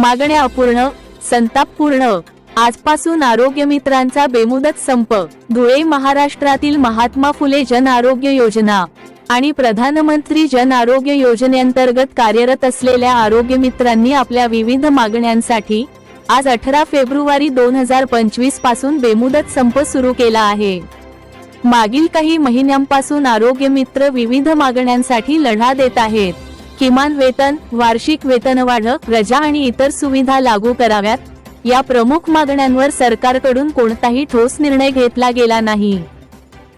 मागण्या अपूर्ण संतापपूर्ण आजपासून आरोग्य मित्रांचा बेमुदत संप. धुळे महाराष्ट्रातील महात्मा फुले जन आरोग्य योजना आणि प्रधानमंत्री जन आरोग्य योजनेअंतर्गत कार्यरत असलेल्या आरोग्य मित्रांनी आपल्या विविध मागण्यांसाठी आज अठरा फेब्रुवारी दोन हजार पंचवीसपासून बेमुदत संप सुरू केला आहे. मागील काही महिन्यांपासून आरोग्य मित्र विविध मागण्यांसाठी लढा देत आहेत. किमान वेतन वार्षिक वेतनवाढ रजा आणि इतर सुविधा लागू कराव्यात. या प्रमुख मागण्यांवर सरकारकडून कोणताही ठोस निर्णय घेतला गेला नाही.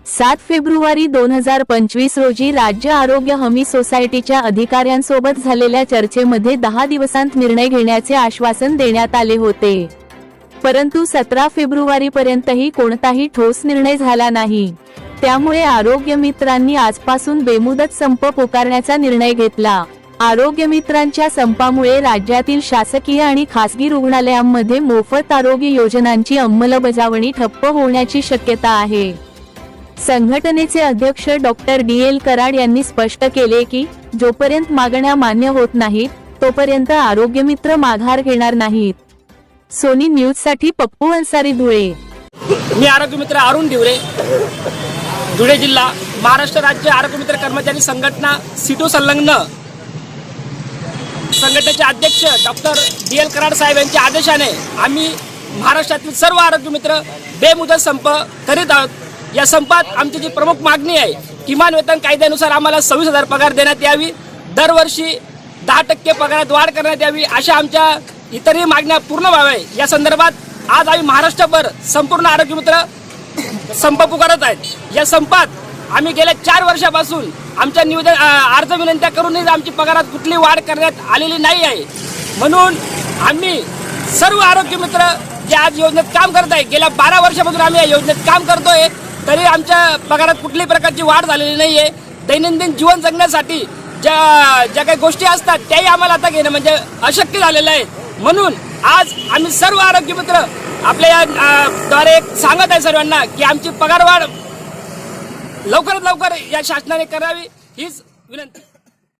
सात फेब्रुवारी दोन हजार पंचवीस रोजी राज्य आरोग्य हमी सोसायटीच्या अधिकाऱ्यांसोबत झालेल्या चर्चेमध्ये दहा दिवसांत निर्णय घेण्याचे आश्वासन देण्यात आले होते. परंतु सतरा फेब्रुवारी पर्यंतही कोणताही ठोस निर्णय झाला नाही. त्यामुळे आरोग्य मित्रांनी आजपासून बेमुदत संप पुकारण्याचा निर्णय घेतला. आरोग्य मित्रांच्या संपामुळे राज्यातील शासकीय आणि खासगी रुग्णालयांमध्ये मोफत आरोग्य योजनांची अंमलबजावणी ठप्प होण्याची शक्यता आहे. संघटनेचे अध्यक्ष डॉक्टर डी. एल. कराड यांनी स्पष्ट केले की जोपर्यंत मागण्या मान्य होत नाहीत तोपर्यंत आरोग्य मित्र माघार घेणार नाहीत. सोनी न्यूजसाठी पप्पू अन्सारी धुळे. मी आरोग्य मित्र अरुण ढिवरे धुळे जिल्हा महाराष्ट्र राज्य आरोग्य मित्र कर्मचारी संघटना सिटो संलग्न संघटनेचे अध्यक्ष डॉक्टर डी एल कराड साहेब यांच्या आदेशाने आम्ही महाराष्ट्रातील सर्व आरोग्य मित्र बेमुदत संप करीत आहोत. या संपात आमची जी प्रमुख मागणी आहे किमान वेतन कायद्यानुसार आम्हाला सव्वीस हजार पगार देण्यात यावी दरवर्षी दहा टक्के पगारात वाढ करण्यात यावी अशा आमच्या इतरही मागण्या पूर्ण व्हाव्या या संदर्भात आज आम्ही महाराष्ट्रभर संपूर्ण आरोग्य मित्र संप पुकारत आहेत. या संपात आम्ही गेल्या चार वर्षापासून आमच्या निवेदन अर्ज विनंत्या करूनही आमची पगारात कुठली वाढ करण्यात आलेली नाही आहे. म्हणून आम्ही सर्व आरोग्य मित्र जे आज योजनेत काम करत आहे गेल्या बारा वर्षापासून आम्ही या योजनेत काम करतोय तरी आमच्या पगारात कुठल्याही प्रकारची वाढ झालेली नाही आहे. दैनंदिन जीवन जगण्यासाठी ज्या ज्या काही गोष्टी असतात त्याही आम्हाला आता घेणं म्हणजे अशक्य झालेलं आहे. म्हणून आज आम्ही सर्व आरोग्य मित्र आपल्या या द्वारे सांगत आहे सर्वांना की आमची पगारवाढ लवकरात लवकर या शासनाने करावी हीच विनंती.